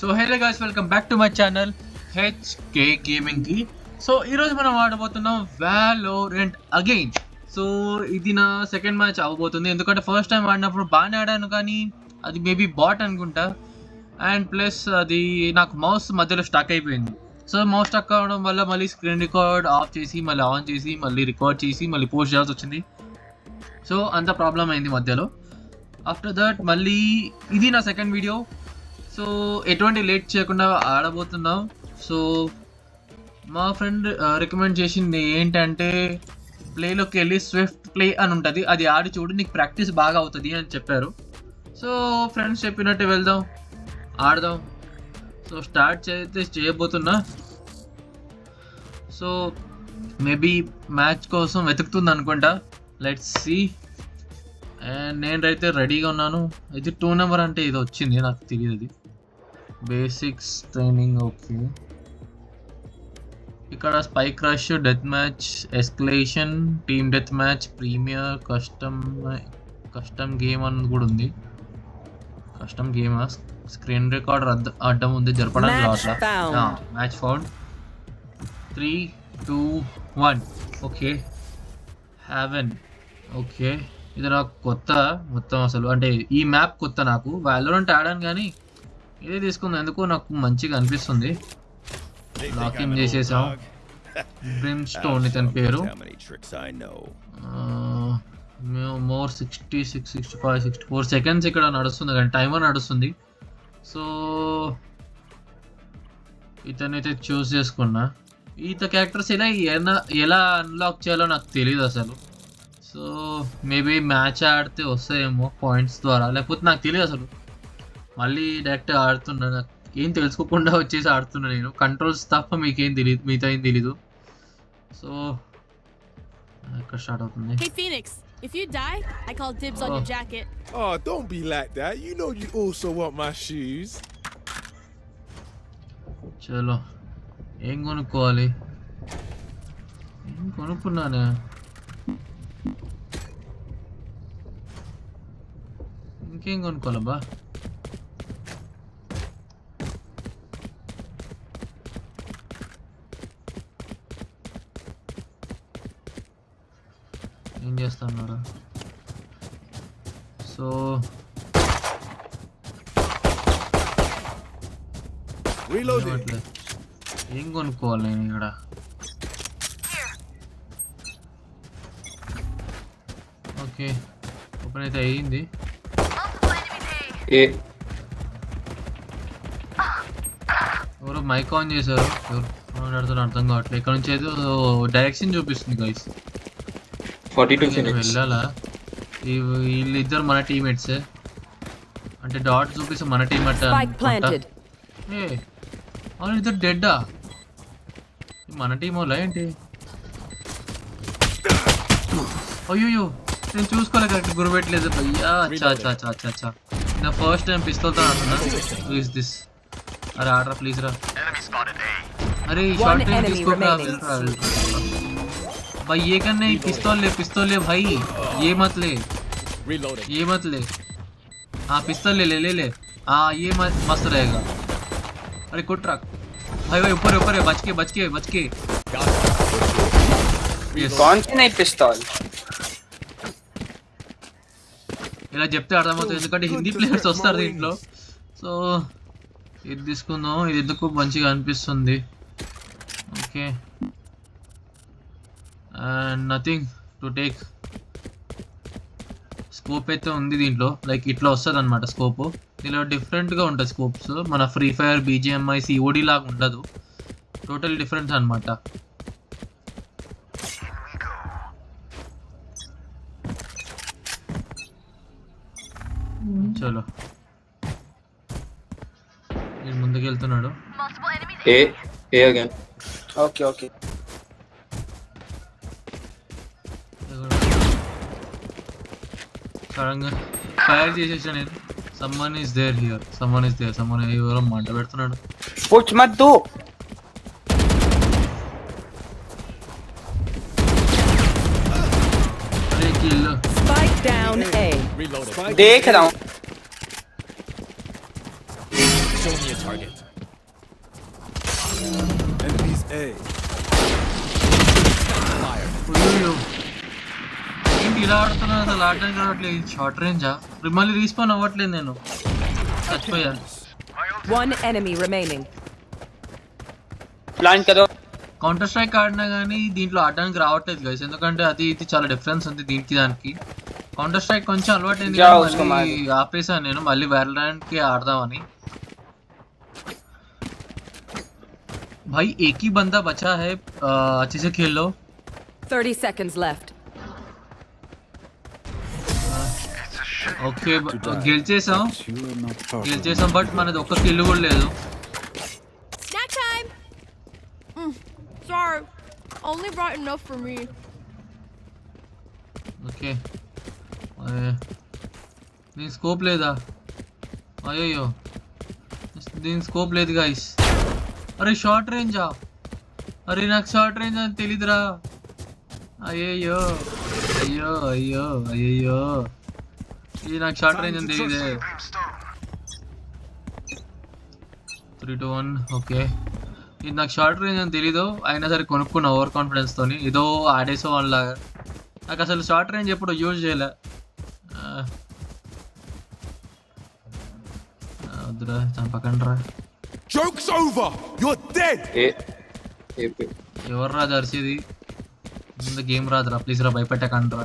So hello guys welcome back to my channel HK గేమింగ్కి so ఈరోజు మనం ఆడబోతున్నాం వ్యాలోరెంట్ again so ఇది నా సెకండ్ మ్యాచ్ అవ్వబోతుంది ఎందుకంటే ఫస్ట్ టైం ఆడినప్పుడు బాగానే ఆడాను కానీ అది మేబీ బాట్ అనుకుంటా. అండ్ ప్లస్ అది నాకు మౌస్ మధ్యలో స్టక్ అయిపోయింది. సో మౌస్ స్టక్ అవడం వల్ల మళ్ళీ స్క్రీన్ రికార్డ్ ఆఫ్ చేసి మళ్ళీ ఆన్ చేసి మళ్ళీ రికార్డ్ చేసి మళ్ళీ పోస్ట్ చేయాల్సి వచ్చింది. సో అంత ప్రాబ్లం అయింది మధ్యలో. ఆఫ్టర్ దట్ మళ్ళీ ఇది నా సెకండ్ వీడియో సో ఎటువంటి లేట్ చేయకుండా ఆడబోతున్నాం. సో మా ఫ్రెండ్ రికమెండ్ చేసింది ఏంటంటే ప్లేలోకి వెళ్ళి స్విఫ్ట్ ప్లే అని ఉంటుంది. అది ఆడి చూడు నీకు ప్రాక్టీస్ బాగా అవుతుంది అని చెప్పారు. సో ఫ్రెండ్స్ చెప్పినట్టు వెళ్దాం ఆడదాం. సో స్టార్ట్ చేస్తే చేయబోతున్నా. సో మేబీ మ్యాచ్ కోసం వెతుకుతుంది అనుకుంటా. Let's see. అండ్ నేనైతే రెడీగా ఉన్నాను. ఇది టూ నెంబర్ అంటే ఇది వచ్చింది నాకు తెలియదు అది. Basics training okay. ఇక్కడ spike rush death match escalation team death match premier custom custom game అని కూడా ఉంది. Custom game? స్క్రీన్ రికార్డర్ అద్ద అడ్డం ఉంది జరపడానికి రావట్లా. Match found three two one okay. Haven okay. ఇది నాకు కొత్త మొత్తం అసలు. అంటే ఈ మ్యాప్ కొత్త నాకు. వ్యాలోరెంట్ ఆడాను కానీ ఇదే తీసుకున్నందుకు ఎందుకు నాకు మంచిగా అనిపిస్తుంది. లాకింగ్ చేసేసాం. బ్రిమ్ స్టోన్ ఇతని పేరు. More sixty six sixty five sixty four seconds ఇక్కడ నడుస్తుంది కానీ టైమర్ నడుస్తుంది. సో ఇతనైతే చూస్ చేసుకున్నా. ఈత క్యారెక్టర్స్ ఇలా ఎలా ఎలా అన్లాక్ చేయాలో నాకు తెలియదు అసలు. సో మేబీ మ్యాచ్ ఆడితే వస్తాయేమో పాయింట్స్ ద్వారా. లేకపోతే నాకు తెలియదు అసలు. మళ్ళీ డైరెక్ట్ ఆడుతున్నా నాకు ఏం తెలుసుకోకుండా వచ్చేసి ఆడుతున్నా నేను కంట్రోల్స్ తప్ప మీకేం తెలియదు మిగతా ఏం తెలీదు సో ఎక్కడ స్టార్ట్ అవుతుంది Hey Phoenix, if you die, I call dibs on your Oh. jacket. Oh, don't be like that. You know you also want my shoes. చలో ఏం కొనుక్కోవాలి ఏం కొనుక్కున్నానే ఇంకేం కొనుక్కోవాలబ్బా ఏం చేస్తున్నారు సో. ఏం కొనుక్కోవాలి నేను ఇక్కడ? ఓకే ఓపెన్ అయితే అయ్యింది. ఏ? ఎవరో మైక్ ఆన్ చేశారు? ఎవరు మాట్లాడుతున్నారు అర్థం కావట్లేదు. ఇక్కడ నుంచి అయితే డైరెక్షన్ చూపిస్తుంది గైస్ ఫార్టీ టూ వెళ్ళాలా? వీళ్ళిద్దరు మన టీమేట్స్ అంటే డాట్ చూపిస్తే మన టీమ్ అట్ట Spike planted. ఏ అవును ఇద్దరు డెడ్డా మన టీం వాళ్ళ ఏంటి? అయ్యో నేను చూసుకోలే కరెక్ట్ అయ్యా అచ్చా అచ్చా అచ్చా అచ్చా నా ఫస్ట్ టైం పిస్తోల్తో ఆడుతున్నా. ఇస్ దిస్ అరే ఆడరా ప్లీజ్ రా. అరే షార్ట్ టైం remaining. भाई ये करने पिस्तौल ले पिस्तौल ले भाई ये मत ले Reloading. ये मत ले हाँ पिस्तौल ले ले ले ले हाँ ये मत मस्त रहेगा अरे कुट रख भाई भाई ऊपर है, ऊपर है बच के बच के बच के Yes. कौन सी नहीं पिस्तौल ఇలా చెప్తే అర్థమవుతుంది ఎందుకంటే హిందీ ప్లేయర్స్ వస్తారు దీంట్లో సో ఇది తీసుకుందాం ఇది ఎందుకు మంచిగా అనిపిస్తుంది okay and nothing to take scope అయితే ఉంది దీంట్లో. లైక్ ఇట్లా వస్తుంది అనమాట స్కోప్ ఇలా డిఫరెంట్గా ఉంటాయి స్కోప్స్ మన ఫ్రీ ఫైర్ బీజిఎంఐ సిఓడి లాగా ఉండదు. టోటల్ డిఫరెన్స్ అనమాట చలో. నేను ముందుకెళ్తున్నాడు. Okay okay సడన్గా ఫైర్ చేసేసా నేను someone is there here someone is there someone ఎవరో మంట పెడుతున్నాడు पुछ मत दो అరే kill Spike down A. Reloading. देख रहा हूँ Show me a target. Enemies A. అయ్యో. ఏంటి ఇలా ఆడుతున్నా అసలు ఆడడానికి రావట్లేదు షార్ట్ రేంజా మళ్ళీ రీస్పాన్ అవ్వట్లేదు నేను చచ్చిపోయా One enemy remaining. प्लान करो కౌంటర్ స్ట్రైక్ ఆడినా కానీ దీంట్లో ఆడడానికి రావట్లేదు గైస్ ఎందుకంటే అది ఇది చాలా డిఫరెన్స్ ఉంది దీనికి దానికి కౌంటర్ స్ట్రైక్ కొంచెం అలవాటైంది జా, కానీ ఉస్కో మళ్ళీ ఆపేసాను నేను మళ్ళీ వేరడానికి ఆడదామని भाई एक ही बंदा बचा है आ, अच्छे से खेल लो 30 seconds left. ఓకే గెలిచేసాం గెలిచేసాం బట్ మనది ఒక్క కిల్ కూడా లేదు! Mm, sorry. Only brought enough for me. Okay. దీని స్కోప్ లేదా? అయ్యయ్యో. దీని స్కోప్ లేదు గాయస్ అరే షార్ట్ రేంజా అరే నాకు షార్ట్ రేంజ్ అని తెలీదురా. అయ్యయ్యో. అయ్యో అయ్యో అయ్యయ్యో. ఇది నాకు షార్ట్ రేంజ్ ఉంది ఇది త్రీ టూ వన్ ఓకే ఇది నాకు షార్ట్ రేంజ్ అని తెలీదు. అయినా సరే కొనుక్కున్నా ఓవర్ కాన్ఫిడెన్స్ తోని. ఏదో ఆడేసో వన్ లాగా నాకు అసలు షార్ట్ రేంజ్ ఎప్పుడు యూజ్ చేయలే. వద్దురా చంపకండి రా. జోక్స్ ఓవర్ యువర్ డెడ్ ఎవర్రా జర్సీది? ముందు గేమ్ రాదురా ప్లీజ్ రా భయపెట్టకండి రా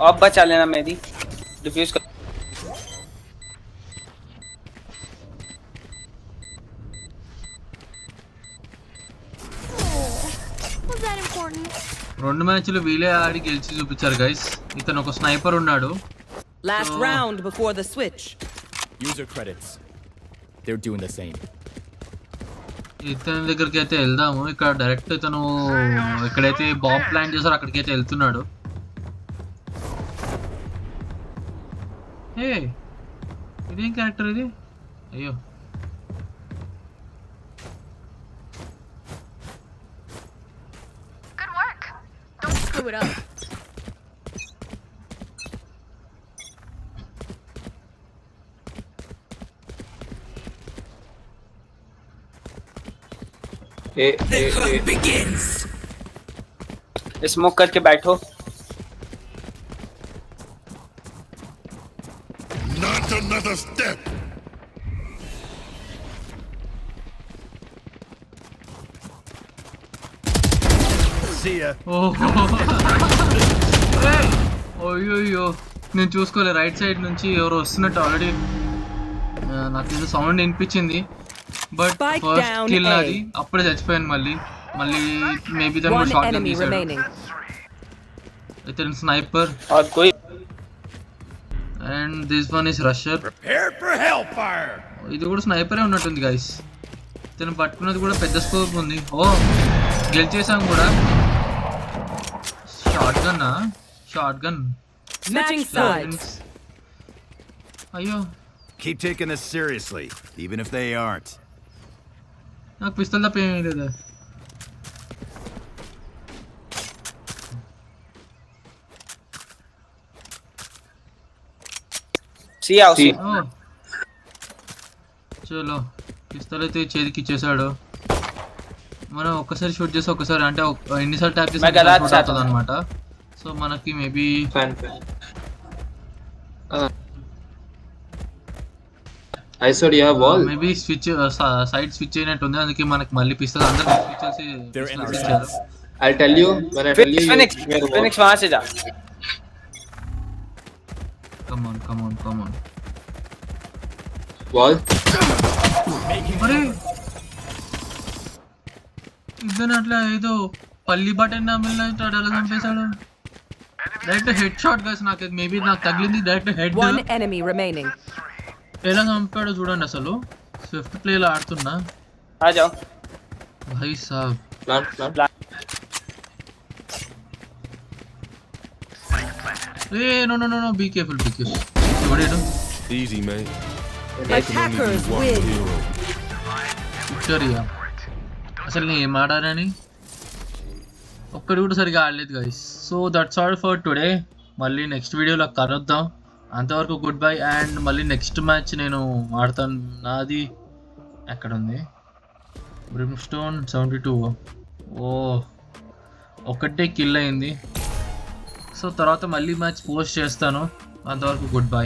अब बचा लेना मेरी डिफ्यूज कर Was that important? రెండు మ్యాచ్లు వీలే ఆడి గెలిచి చూపించారు గైస్ ఇతను ఒక స్నైపర్ ఉన్నాడు Last Oh. round before the switch. User credits. They're doing the same. ఇతని దగ్గరికి అయితే వెళ్దాము ఇక్కడ డైరెక్ట్ ఇతను ఎక్కడైతే బాంబ్ ప్లాన్ చేశారో అక్కడికి అయితే వెళ్తున్నాడు ఏ ఇదేం క్యారెక్టర్ ఇది అయ్యో Good work. Don't screw it up. A A A smoke करके बैठो see అయ్యో నేను చూసుకోలే రైట్ సైడ్ నుంచి ఎవరు వస్తున్నట్టు ఆల్రెడీ నాకు ఏదో సౌండ్ వినిపించింది. బట్ ఫస్ట్ కిల్ అది అప్పుడే చచ్చిపోయాను మళ్ళీ. మళ్ళీ మేబీ దాని కూడా షార్ట్ తీసాడు ఇతను sniper and this one is rusher ఇది కూడా స్నైపరే ఉన్నట్టుంది గైస్ ఇతను పట్టుకున్నది కూడా పెద్ద స్కోప్ ఉంది. ఓ! గెలిచేసాం కూడా. Gun shotgun Switching sides. అయ్యో Keep taking this seriously, even if they aren't. నాకు పిస్తల్ తప్ప ఏమీ లేదా చలో పిస్తల్ అయితే చేతికి ఇచ్చేసాడు మనం ఒక్కసారి షూట్ చేసి ఒకసారి అంటే ఒక్- ఎన్నిసార్లు ట్యాప్ చేసి అనమాట అవుతుంది हूँ। అనమాట సో మనకి maybe fan fan I said you have wall. Maybe switch side switch అయినట్టుంది అందుకే మనకి మళ్ళీ పిస్తల్ అందరూ స్విచ్ చేసి They're pistol enemies. ఇచ్చారు Uh, I'll tell you when I tell you. you Phoenix give me the wall. Phoenix वहां से जा come on come on come on wall. అరే ఇద్దరు అట్లా ఏదో పల్లి బటన్ నమ్మినట్టు అలా చంపేశాడు డైరెక్ట్ హెడ్ షాట్ గైస్ నాకు మేబీ నాకు తగిలింది direct head One enemy remaining. ఎలా చంపాడో చూడండి అసలు స్విఫ్ట్ ప్లేలో ఆడుతున్నా आ जाओ భాయ్ సాబ్ plant plant A no no no no be careful be careful ఎవడేడు Easy, man. Attackers win. Victoria అసలు నేను ఏం ఆడానని ఒక్కటి కూడా సరిగా ఆడలేదు guys so that's all for today మళ్ళీ నెక్స్ట్ వీడియోలో కలుద్దాం. అంతవరకు గుడ్ బై అండ్ మళ్ళీ నెక్స్ట్ మ్యాచ్ నేను ఆడతాను. నాది ఎక్కడ ఉంది బ్రిమ్ స్టోన్ సెవెంటీ టూ ఓ ఒకటే కిల్ అయింది. సో తర్వాత మళ్ళీ మ్యాచ్ పోస్ట్ చేస్తాను. అంతవరకు గుడ్ బై